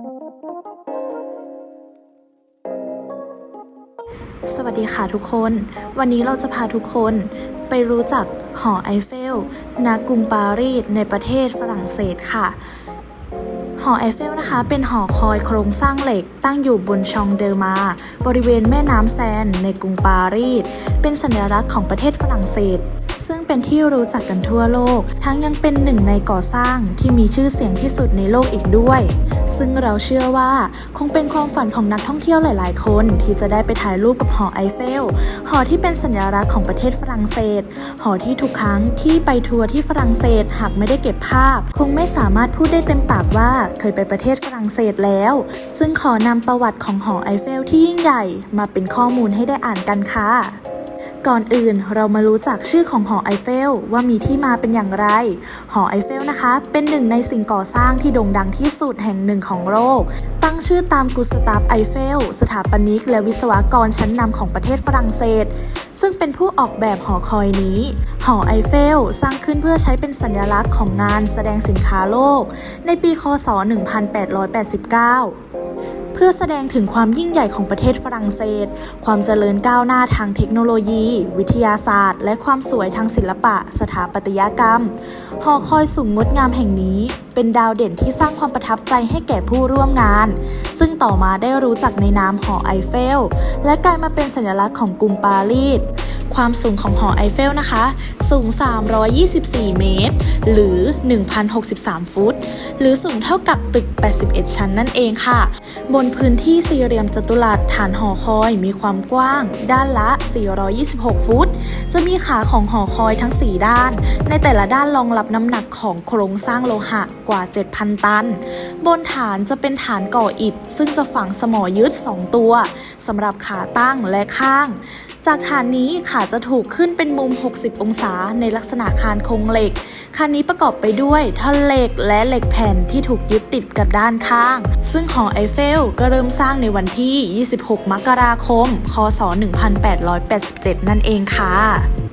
สวัสดีค่ะทุกคน วันนี้เราจะพาทุกคนไปรู้จักหอไอเฟลณกรุงปารีสในประเทศฝรั่งเศสค่ะ หอไอเฟลนะคะ เป็นหอคอยโครงสร้างเหล็กตั้งอยู่บนชองเดอร์มา บริเวณแม่น้ำแซนในกรุงปารีส เป็นสัญลักษณ์ของประเทศฝรั่งเศส ซึ่งเป็นที่รู้จักกันทั่วโลก ทั้งยังเป็นหนึ่งในก่อสร้างที่มีชื่อเสียงที่สุดในโลกอีกด้วย ซึ่งเราเชื่อว่าคงเป็นความฝันของนักท่องเที่ยวหลายๆ คนที่จะได้ไปถ่ายรูปกับหอไอเฟล หอที่เป็นสัญลักษณ์ของประเทศฝรั่งเศส หอที่ทุกครั้งที่ไปทัวร์ที่ฝรั่งเศสหากไม่ได้เก็บภาพ คงไม่สามารถพูดได้เต็มปากว่าเคยไปประเทศฝรั่งเศสแล้วซึ่งขอนำประวัติของหอไอเฟลที่ยิ่งใหญ่ มาเป็นข้อมูลให้ได้อ่านกันค่ะ ก่อนอื่นเรามารู้จักชื่อของหอไอเฟลว่ามีที่มาเป็นอย่างไร หอไอเฟลนะคะ เป็นหนึ่งในสิ่งก่อสร้างที่โด่งดังที่สุดแห่งหนึ่งของโลก ตั้งชื่อตามกุสตาฟไอเฟล สถาปนิกและวิศวกรชั้นนำของประเทศฝรั่งเศส ซึ่งเป็นผู้ออกแบบหอคอยนี้ หอไอเฟล สร้างขึ้นเพื่อใช้เป็นสัญลักษณ์ของงานแสดงสินค้าโลก ในปี คศ 1889เพื่อแสดงถึงความยิ่งใหญ่ของประเทศฝรั่งเศส ความเจริญก้าวหน้าทางเทคโนโลยี วิทยาศาสตร์ และความสวยทางศิลปะ สถาปัตยกรรม หอคอยสูงงดงามแห่งนี้ เป็นดาวเด่นที่สร้างความประทับใจให้แก่ผู้ร่วมงาน ซึ่งต่อมาได้รู้จักในนามหอไอเฟล และกลายมาเป็นสัญลักษณ์ของกรุงปารีส ความสูงของหอไอเฟลนะคะ สูง 324 เมตร หรือ 1,063 ฟุต หรือสูงเท่ากับตึก 81 ชั้นนั่นเองค่ะ บนพื้นที่สี่เหลี่ยมจัตุรัสฐานหอคอยมีความกว้าง ด้านละ 426 ฟุต จะมีขาของหอคอยทั้ง 4 ด้าน ในแต่ละด้านรองรับน้ำหนักของโครงสร้างโลหะกว่า 7,000 ตัน บนฐานจะเป็นฐานก่ออิฐซึ่งจะฝังสมอยึด 2 ตัวสำหรับขาตั้งและข้าง จากฐานนี้ขาจะถูกขึ้นเป็นมุม 60 องศาในลักษณะคานโครงเหล็ก คานนี้ประกอบไปด้วยท่อนเหล็กและเหล็กแผ่นที่ถูกยึดติดกับด้านข้าง ซึ่งหอไอเฟลก็เริ่มสร้างในวันที่ 26 มกราคม คศ 1887 นั่นเองค่ะ